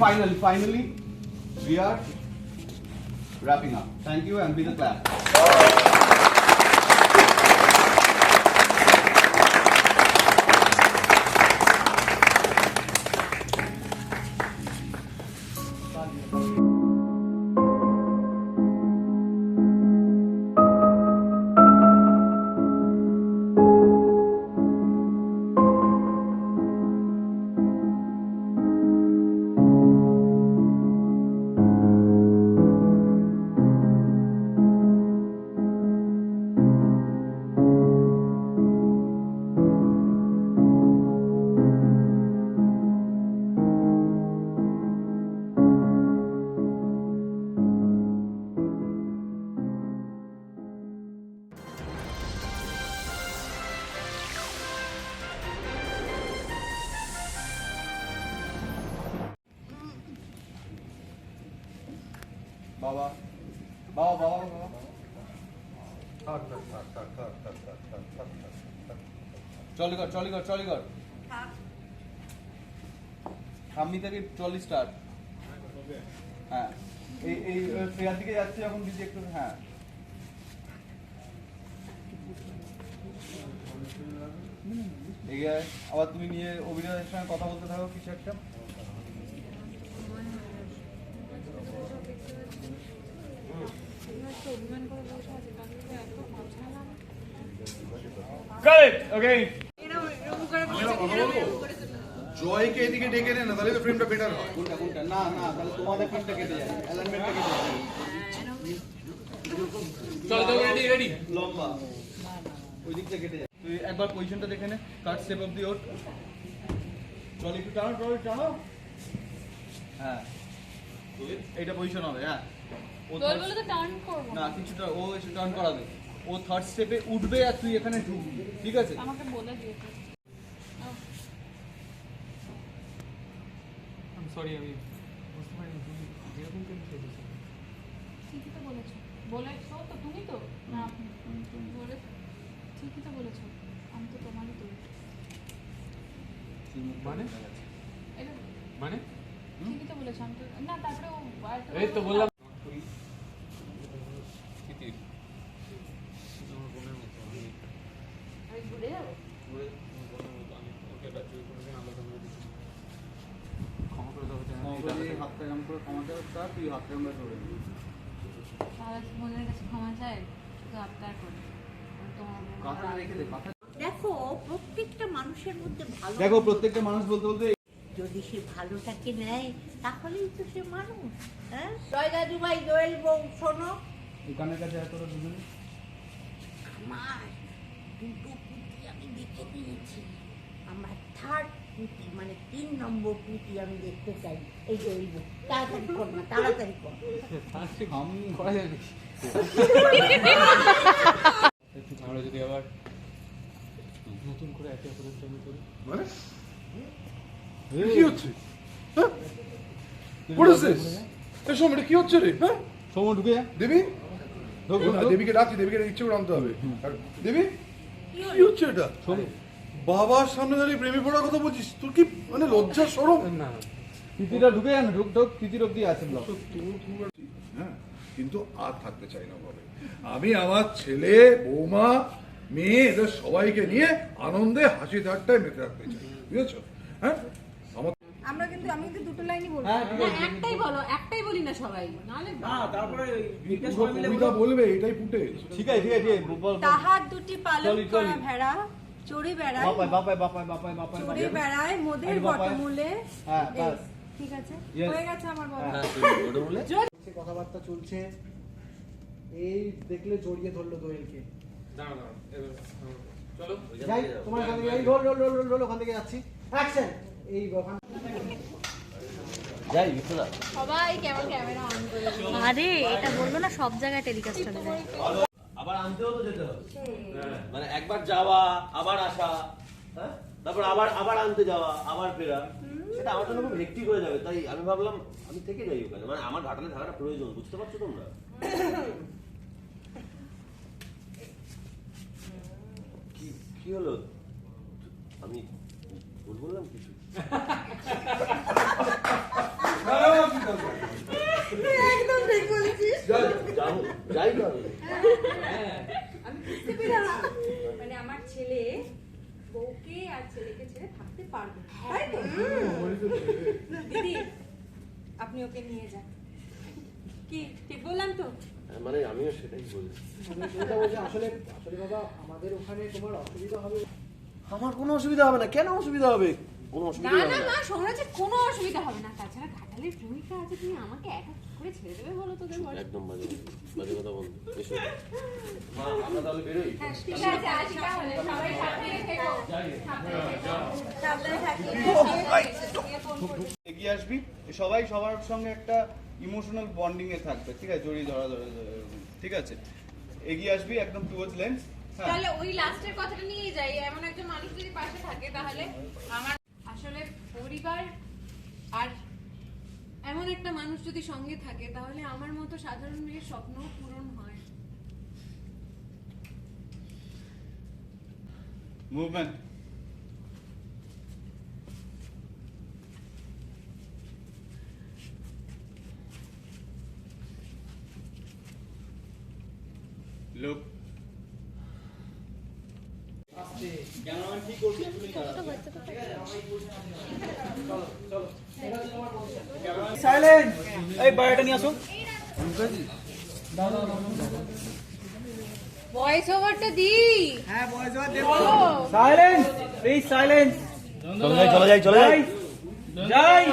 finally, finally, we are wrapping up. Thank you and be the clap. বাবা বাবা বাবা বাবা চলিগড় চলিগড় চলিগড় সামনি থেকে ট্রলি স্টার্ট হ্যাঁ এই এই শ্রেয়ার দিকে যাচ্ছে যখন দিদি একটু হ্যাঁ। আবার তুমি নিয়ে অভিনয়ের সঙ্গে কথা বলতে থাকো কিছু একটা জয়কে এদিকে ডেকে নে না তাহলে তো ফিল্মটা বেটার হয়। কোনটা কোনটা না না তাহলে তোমাদের কোনটা কেটে যায় অ্যালাইনমেন্টটা কেটে যায় চলো তো রেডি রেডি লম্বা। ওই দিকটা কেটে যায় তুই একবার পজিশনটা দেখে নে কাট শেপ অফ দি ওট চল একটু টানো টানো। হ্যাঁ। এইটা পজিশন হবে হ্যাঁ। ও দোল বলে তো টার্ন করব। না কিছুটা ও এসে টার্ন করাবে। ও থার্ড স্টেপে উঠবে আর তুই এখানে ঢুকবি ঠিক আছে? আমাকে বলে দিয়েছে সরি আমি বুঝতে পারিনি তুমি যেরকম কেন চেয়েছো ঠিকই তো বলেছ। বলেছ তো তুমি তো? না আপনি তুমি- তুমি বলে ঠিকই তো বলেছ। আমি তো তোমারই তো মানে? এটা মানে? ঠিকই তো বলেছ আমি না তারপরে এই বললাম। দেখো প্রত্যেকটা মানুষের মধ্যে দেখো প্রত্যেকটা মানুষ বলতে বলতে যদি সে ভালোটাকে নেয় তাহলেই তো সে মানুষ হ্যাঁ? জয় দাদু ভাই দোয়েল বউ শোনো। দোকানের কাছে এত দুজনে? আমার দুটো পুঁতি আমি দেখে নিয়েছি আমার থার্ড পুঁতি মানে তিন নম্বর পুঁতি আমি দেখতে চাই। এই যে ওই তাড়াতাড়ি কর না তাড়াতাড়ি কর। করা আমরা যদি আবার নতুন করে একে অপরের প্রেমে করি। মানে? কি হচ্ছে হ্যাঁ What is this? এই শোন, এটা কি হচ্ছে রে হ্যাঁ সময় ঢুকে যা দেবী ঢোক, ও ঢোক, না, ঢোক। দেবীকে ডাকছি দেবীকে ইচ্ছে করে আনতে হবে আর দেবী কি হচ্ছে এটা বাবার সামনে দাঁড়িয়ে প্রেমে পড়ার কথা বলছিস তোর কি মানে লজ্জা সরম না তিতিটা ঢুকে যা ঢুক ঢুক তিতির অব্দি আছে হ্যাঁ কিন্তু আর থাকতে চাই না বলে আমি আমার ছেলে বৌমা মেয়ে এদের সবাইকে নিয়ে আনন্দে হাসি ঠাট্টায় মেতে রাখতে চাই বুঝেছ হ্যাঁ আমার কিন্তু আমি কিন্তু দুটো লাইনই বলব। হ্যাঁ না একটাই বলো একটাই বলি না সবাই নালে নাহলে পুরো কবিতা বলবে এটাই ফুটে। ঠিক আছে ঠিক আছে বল। তাহার দুটি পালন। করা ভেড়া চড়ে বেড়ায় বাপায় বাপায় বাপায় বাপায় বাপায় চড়ে। বেড়ায় মোদের। বটমূলে। হ্যাঁ বাস। ঠিক আছে? হয়ে গেছে আমার বলা হ্যাঁ চলছে, কথাবার্তা চলছে। এই দেখলে জড়িয়ে ধরলো দোয়েলকে। দাঁড়াও দাঁড়াও হ্যাঁ, চলো। যাই তোমার ওখান থেকে এই roll roll roll roll roll ওখান থেকে যাচ্ছি। অ্যাকশন এই ওখান সবাই কেমন ক্যামেরা অন করে আরে এটা বলল না সব জায়গায় টেলিকাস্ট হবে আবার আনতেও তো যেতে হবে। মানে একবার যাওয়া আবার আসা হ্যাঁ? তারপর আবার আবার আনতে যাওয়া আবার ফেরা। সেটা আমার জন্য খুব হেক্টিক হয়ে যাবে। তাই আমি ভাবলাম আমি থেকে যাই ওখানে। মানে আমার ঘাটালে থাকাটা প্রয়োজন বুঝতে পারছ তোমরা? কি কি হলো? আমি ভুল বললাম কিছু? মানে আমার ছেলে থাকতে পারবে আপনি ওকে নিয়ে যান। কি ঠিক বললাম তো? হ্যাঁ, মানে আমিও সেটাই বলছি। আসলে আসলে বাবা আমাদের ওখানে তোমার অসুবিধা হবে আমার কোনো অসুবিধা হবে না। কেন অসুবিধা হবে? কোনো অসুবিধা না হবে না মা কোনো অসুবিধা হবে না। তাছাড়া ঘাটালের ভূমিকা আছে তুমি আমাকে একা কি করে ছেড়ে দেবে বলো তোদের ঘরে একদম বাজে বাজে কথা বন্ধ এসো। মা আমরা তাহলে বেরোই। হ্যাঁ ঠিক আছে আসি তাহলে সবাই থেকো। সাবধানে থাকি। এগিয়ে আসবি সবাই সবার সঙ্গে একটা ইমোশনাল বন্ডিং এ থাকবে ঠিক আছে? জড়িয়ে ধরা ধরে ধরে, ঠিক আছে? এগিয়ে আসবি একদম টুয়ার্ডস লেন্স হ্যাঁ? তাহলে ওই লাস্টের কথাটা নিয়ে যাই। এমন একজন মানুষ যদি পাশে থাকে তাহলে আমার পরিবার আর এমন একটা মানুষ যদি সঙ্গে থাকে তাহলে আমার মতো সাধারণ মেয়ের স্বপ্ন পূরণ হয়। মুভমেন্ট লোক সাইলেন্ট এই বায়োটা নিয়ে আসুন ভয়েস ওভারটা দি হ্যাঁ বয়স ও সাইলেন্স প্লিজ সাইলেন্ট চলে যাই চলে যাই চলে যাই। যাই